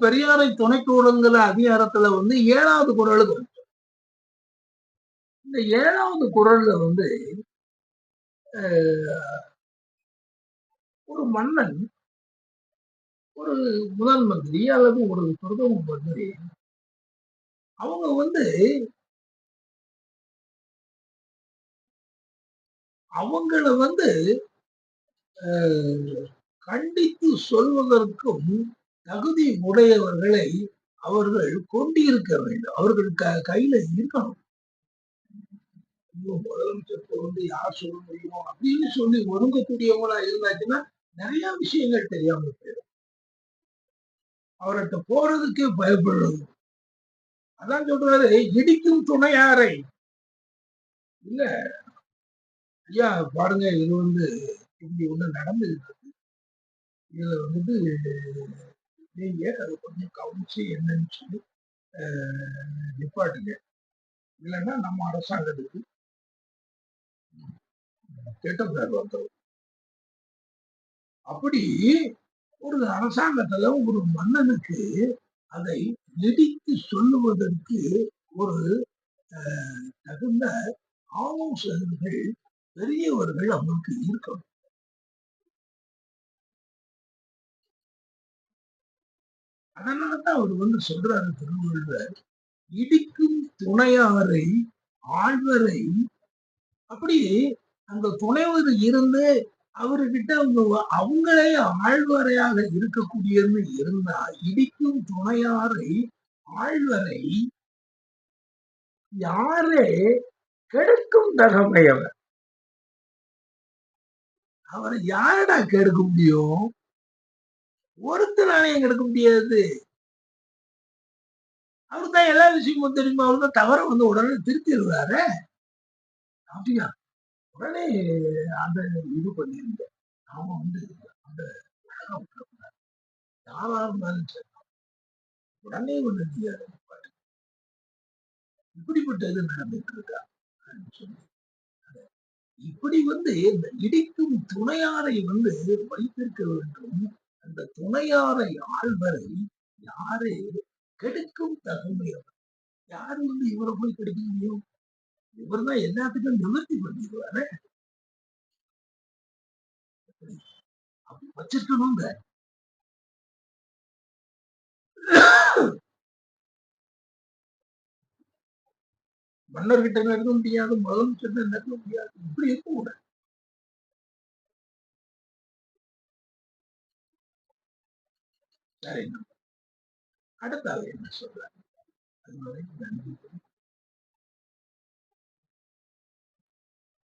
பெரியாரை துணைக்கூடங்கிற அதிகாரத்துல வந்து ஏழாவது குரலுக்கு இந்த ஏழாவது குரல்ல வந்து ஒரு மன்னன் ஒரு முதல் மந்திரி அல்லது ஒரு பிரதம மந்திரி அவங்க வந்து அவங்கள வந்து கண்டித்து சொல்வதற்கும் தகுதி உடையவர்களை அவர்கள் கொண்டிருக்க வேண்டும். அவர்கள் க கையில இருக்கணும். முதலமைச்சர் வந்து யார் சொல்ல முடியுமோ அப்படின்னு சொல்லி ஒருங்கக்கூடியவங்களா இருந்தாச்சுன்னா நிறைய விஷயங்கள் தெரியாம போயிடும். அவர்கிட்ட போறதுக்கே பயப்படுறது. அதான் சொல்றாரு இடிக்கும் துணையாரை. இல்ல ஐயா பாருங்க இது வந்து இப்படி ஒண்ணு நடந்துருக்கு இதுல வந்துட்டு நீங்க அதை கொஞ்சம் கவனிச்சு என்னன்னு சொல்லி நிப்பாட்டுங்க. இல்லைன்னா நம்ம அரசாங்கத்துக்கு கெட்ட பேர் வந்துடும் அப்படி ஒரு அரசாங்கத்துல ஒரு மன்னனுக்கு அதை நெடித்து சொல்லுவதற்கு ஒரு தகுந்த ஆலோசகர்கள் பெரியவர்கள் அவங்களுக்கு இருக்கணும். அதனாலதான் அவர் வந்து சொல்றாரு திருவள்ளுவர் இடிக்கும் துணையாரை ஆழ்வரை. அப்படி அந்த துணைவர் இருந்து அவர்கிட்ட அவங்க அவங்களே ஆழ்வரையாக இருக்கக்கூடியன்னு இருந்தா இடிக்கும் துணையாரை ஆழ்வரை யாரே கெடுக்கும் தகமையவர். அவரை யாரடா கெடுக்க முடியும்? ஒருத்தராலையும் கிடைக்க முடியாது. அவருக்கு தான் எல்லா விஷயமும் தெரியுமா? அவரு தான் தவற வந்து உடனே திருத்திடுவாரு. அப்படியா? உடனே அந்த இது பண்ணியிருந்தேன் நாம வந்து அந்த யாரா இருந்தாலும் சரி. உடனே வந்து இப்படிப்பட்ட இது நடந்துட்டு இருக்கா சொல்லி இப்படி வந்து இந்த இடிக்கும் துணையாரை வந்து வைத்திருக்க வேண்டும் அந்த துணையாரை ஆழ்வரை யாரு கெடுக்கும் தகுமையவர்? யாரு வந்து இவரை போய் கெடுக்க முடியும்? இவர் தான் எல்லாத்துக்கும் நிவர்த்தி பண்ணிடுவாரு. அப்படி வச்சிருக்கணுங்க மன்னர்கிட்ட நடக்க முடியாது முதலமைச்சர் நடக்க முடியாது. இப்படி இருக்க வேற சரி அடுத்த என்ன சொல்றாங்க அது நன்றி.